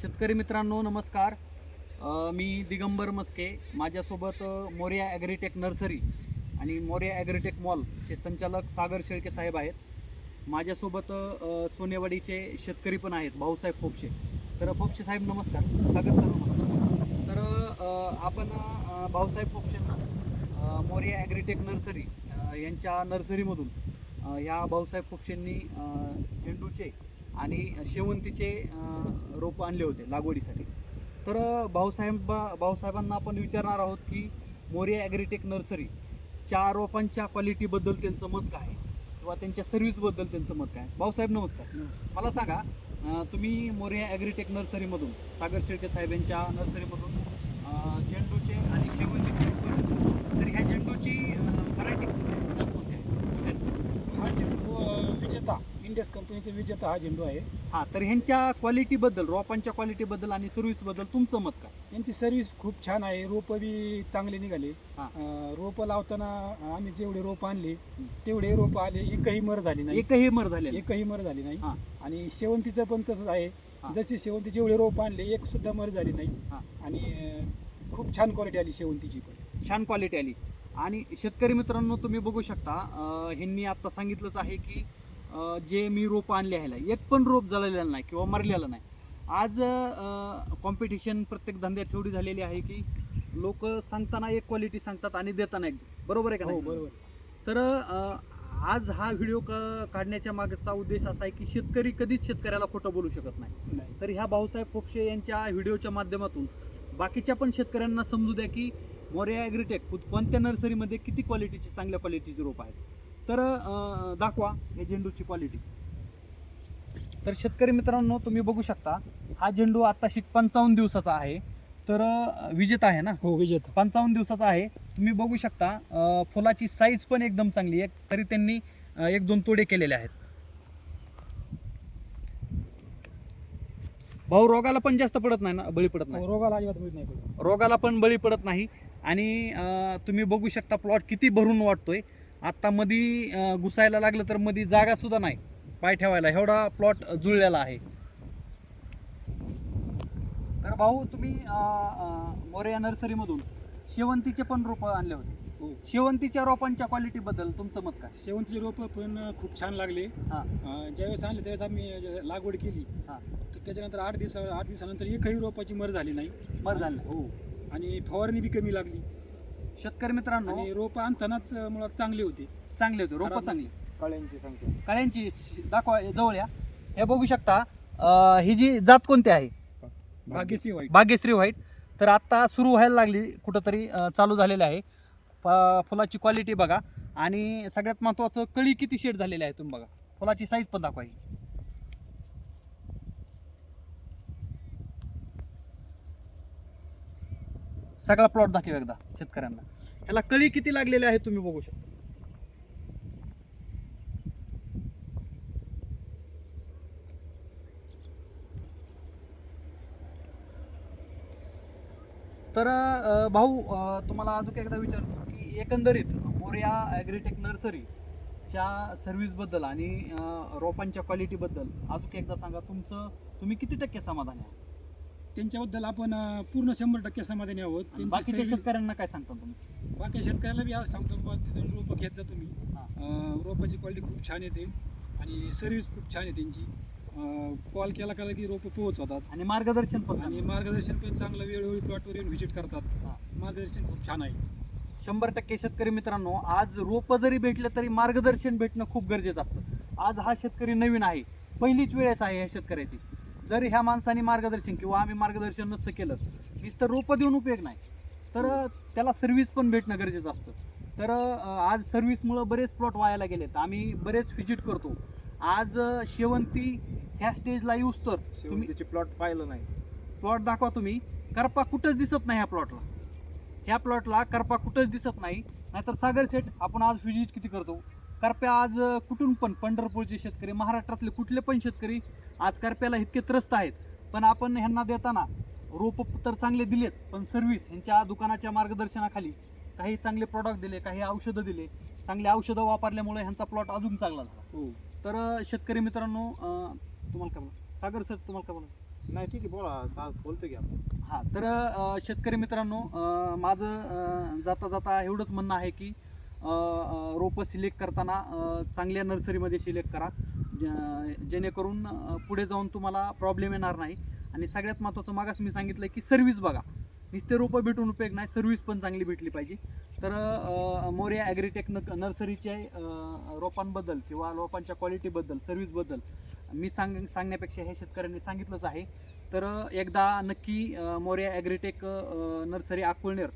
शेतकरी मित्रांनो नमस्कार. मी दिगंबर मस्के. माझ्यासोबत मोर्या ॲग्रीटेक नर्सरी आणि मोर्या ॲग्रीटेक मॉलचे संचालक सागर शेळके साहेब आहेत. माझ्यासोबत सोनेवाडीचे शेतकरी पण आहेत भाऊसाहेब फोपशे तर फोपशे साहेब नमस्कार. सागर सर नमस्कार. तर आपण भाऊसाहेब फोपशेंना मोर्या ॲग्रीटेक नर्सरी यांच्या नर्सरीमधून ह्या भाऊसाहेब फोपशेंनी झेंडूचे आणि शेवंतीचे रोपं आणले होते लागवडीसाठी. तर भाऊसाहेब भाऊसाहेबांना आपण विचारणार आहोत की मोरिया ॲग्रीटेक नर्सरी च्या रोपांच्या क्वालिटीबद्दल त्यांचं मत काय? आहे किंवा त्यांच्या सर्व्हिसबद्दल त्यांचं मत काय? भाऊसाहेब नमस्कार. मला सांगा तुम्ही मोरिया ॲग्रीटेक नर्सरीमधून सागर शेळके साहेब यांच्या नर्सरीमधून झेंडूचे आणि शेवंतीचे. तर ह्या झेंडूची व्हरायटी कोणती आहे? हा झेंडू विजेता. इंडेक्स कंपनीचा विजेता हा झेंडू आहे. हां तर ह्यांच्या क्वालिटीबद्दल रोपांच्या क्वालिटीबद्दल आणि सर्व्हिसबद्दल तुमचं मत काय? यांची सर्व्हिस खूप छान आहे. रोपं बी चांगले निघाले. हा. अ, रोपं लावताना आम्ही जेवढे रोपं आणले तेवढे रोपं आले एकही मर झाली नाही. एकही मर झाले एकही मर झाली नाही. हा. आणि शेवंतीचं पण तसंच आहे. जसे शेवंती जेवढे रोपं आणले एक सुद्धा मर झाली नाही. हा. आणि अ, खूप छान क्वालिटी आली शेवंतीची पण. छान क्वालिटी आली. आणि शेतकरी मित्रांनो तुम्ही बघू शकता अं, ह्यांनी आता सांगितलंच आहे की जे मी रोप आणले आहे एक पण रोप जळलेलं नाही किंवा मरलेलं नाही. आज कॉम्पिटिशन प्रत्येक धंद्यात एवढी झालेली आहे की लोक सांगताना एक क्वालिटी सांगतात आणि देताना एक. बरोबर आहे का हो बरोबर तर आज हा व्हिडिओ क- काढण्याच्या मागचा उद्देश असा आहे की शेतकरी कधीच शेतकऱ्याला खोटं बोलू शकत नाही. तर ह्या भाऊसाहेब फोपशे यांच्या व्हिडिओच्या माध्यमातून बाकीच्या पण शेतकऱ्यांना समजू द्या की मोर्या ॲग्रीटेक कोणत्या नर्सरीमध्ये किती क्वालिटीची चांगल्या क्वालिटीचे रोप आहेत. तर दाखवा हे झेंडूची क्वालिटी तर शेतकरी मित्रांनो तुम्ही बघू शकता हा झेंडू आत्ताशी पंचावन्न दिवसाचा आहे. तर विजेता आहे ना? हो विजेता. पंचावन्न दिवसाचा आहे. तुम्ही बघू शकता फुलाची साईज पण एकदम चांगली आहे. तरी त्यांनी एक दोन तोडे केलेले आहेत. भाऊ रोगाला पण जास्त पडत नाही ना? बळी पडत नाही? हो, रोगाला नाही. रोगाला पण बळी पडत नाही. आणि तुम्ही बघू शकता प्लॉट किती भरून वाटतोय आता मधी घुसायला लागलं तर मधी जागा सुद्धा नाही. पाय ठेवायला. एवढा प्लॉट जुळलेला आहे. तर भाऊ तुम्ही अं, मोरया नर्सरीमधून शेवंतीचे पण रोपं आणले होते. हो. शेवंतीच्या रोपांच्या क्वालिटी बद्दल तुमचं मत काय? शेवंतीचे रोपं पण खूप छान लागले. हा. अं, ज्यावेळेस आणले त्यावेळेस आम्ही लागवड केली. हा. तर त्याच्यानंतर आठ दिवसा आठ दिवसानंतर एकही रोपाची मर झाली नाही. मर झालं हो. आणि फवारणी बी कमी लागली. शेतकरी मित्रांनो आणि रोपं आणतानाच मुळात चांगली होती. चांगले होते रोपं खराब चांगली. कळ्यांची संख्या. कळ्यांची श- दाखवा हे जवळ या. हे बघू शकता अं, ही जी जात कोणती आहे? भाग्यश्री वाईट भाग्यश्री व्हाईट. तर आत्ता सुरू व्हायला लागली कुठंतरी अं, चालू झालेलं आहे. प- फुलाची क्वालिटी बघा. आणि सगळ्यात महत्त्वाचं कळी किती शेड झालेली आहे तुम्ही बघा. फुलाची साईज पण दाखवा ही. सगळा प्लॉट दाखव एकदा शेतकऱ्यांना. ह्याला कळी किती लागलेली आहे तुम्ही बघू शकता. तर भाऊ तुम्हाला अजून एकदा विचारतो की एकंदरीत मोर्या ॲग्रीटेक नर्सरीच्या सर्व्हिसबद्दल आणि रोपांच्या क्वालिटीबद्दल अजून एकदा सांगा. तुमचं तुम्ही किती टक्के समाधान आहे त्यांच्याबद्दल आपण अं, पूर्ण शंभर टक्के समाधानी आहोत. आणि त्यांची बाकीच्या शेतकऱ्यांना काय सांगता तुम्ही? बाकी शेतकऱ्याला बी आज सांगतो बाबा तिथून रोपं घेत जा तुम्ही. हा. अं, रोपाची क्वालिटी खूप छान येते. आणि सर्व्हिस खूप छान आहे त्यांची. कॉल केला केला की रोपं पोहोचवतात. आणि मार्गदर्शन पण आणि. मार्गदर्शन पण चांगलं वेळोवेळी प्लॉटवर येऊन व्हिजिट करतात. हा. मार्गदर्शन खूप छान आहे. शंभर टक्के शेतकरी मित्रांनो आज रोपं जरी भेटलं तरी मार्गदर्शन भेटणं खूप गरजेचं असतं. आज हा शेतकरी नवीन आहे. पहिलीच वेळेस आहे ह्या शेतकऱ्याची. जर ह्या माणसाने मार्गदर्शन किंवा आम्ही मार्गदर्शन नसतं केलं नुसतं रोपं देऊन उपयोग नाही. तर त्याला सर्व्हिस पण भेटणं गरजेचं असतं. तर आज सर्व्हिसमुळं बरेच प्लॉट वायाला गेलेत. आम्ही बरेच व्हिजिट करतो. आज शेवंती ह्या स्टेजला येऊस तर तुम्ही त्याचे प्लॉट पाहिलं नाही. प्लॉट दाखवा तुम्ही. करपा कुठंच दिसत नाही ह्या प्लॉटला ह्या प्लॉटला करपा कुठंच दिसत नाही. नाहीतर सागर सेट आपण आज व्हिजिट किती करतो? करप्या आज कुठून पण पंढरपूरचे शेतकरी महाराष्ट्रातले कुठले पण शेतकरी आज करप्याला इतके त्रस्त आहेत. पण आपण ह्यांना देताना रोप तर चांगले दिलेच पण सर्व्हिस ह्यांच्या दुकानाच्या मार्गदर्शनाखाली काही चांगले प्रॉडक्ट दिले काही औषधं दिले. चांगली औषधं वापरल्यामुळे ह्यांचा प्लॉट अजून चांगला झाला. हो. तर शेतकरी मित्रांनो तुम्हाला काय बोला सागर सर तुम्हाला काय बोला नाही ठीक आहे बोला. चा- बोलतो की आपण. हां तर शेतकरी मित्रांनो माझं जाता जाता एवढंच म्हणणं आहे की रोपं सिलेक्ट करताना चांगल्या नर्सरीमध्ये सिलेक्ट करा. जेणेकरून पुढे जाऊन तुम्हाला प्रॉब्लेम येणार नाही. आणि सगळ्यात महत्त्वाचं मागास मी सांगितलं की सर्व्हिस बघा. नुसते रोपं भेटून उपयोग नाही सर्व्हिस पण चांगली भेटली पाहिजे. तर मोर्या ॲग्रीटेक न नर्सरीचे रोपांबद्दल किंवा रोपांच्या क्वालिटीबद्दल सर्व्हिसबद्दल मी सांग सांगण्यापेक्षा हे शेतकऱ्यांनी सांगितलंच आहे. तर एकदा नक्की मोर्या ॲग्रीटेक नर्सरी अकोळनेर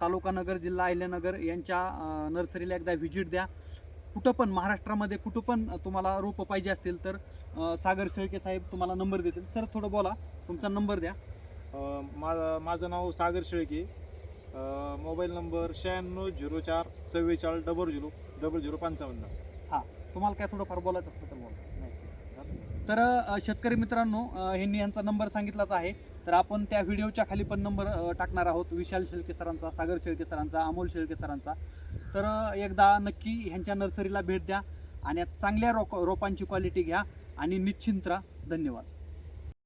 तालुका नगर जिल्हा अहिल्यानगर यांच्या नर्सरीला एकदा व्हिजिट द्या. कुठं पण महाराष्ट्रामध्ये कुठं पण तुम्हाला रोपं पाहिजे असतील तर सागर शेळके साहेब तुम्हाला नंबर देतील. सर थोडं बोला. तुमचा नंबर द्या. अं, मा माझं नाव सागर शेळके. मोबाईल नंबर शहाण्णव झिरो चार चव्वेचाळीस डबल झिरो डबल झिरो पंचावन्न. तुम्हाला काय थोडंफार बोलायचं असलं तर बोला. तर शेतकरी मित्रांनो ह्यांनी यांचा नंबर सांगितलाच आहे. तर आपण त्या व्हिडिओच्या खाली पण नंबर टाकणार आहोत. विशाल शेळके सरांचा सागर शेळके सरांचा अमोल शेळके सरांचा. तर एकदा नक्की ह्यांच्या नर्सरीला भेट द्या आणि चांगल्या रोप रोपांची क्वालिटी घ्या आणि निश्चिंत राहा. धन्यवाद.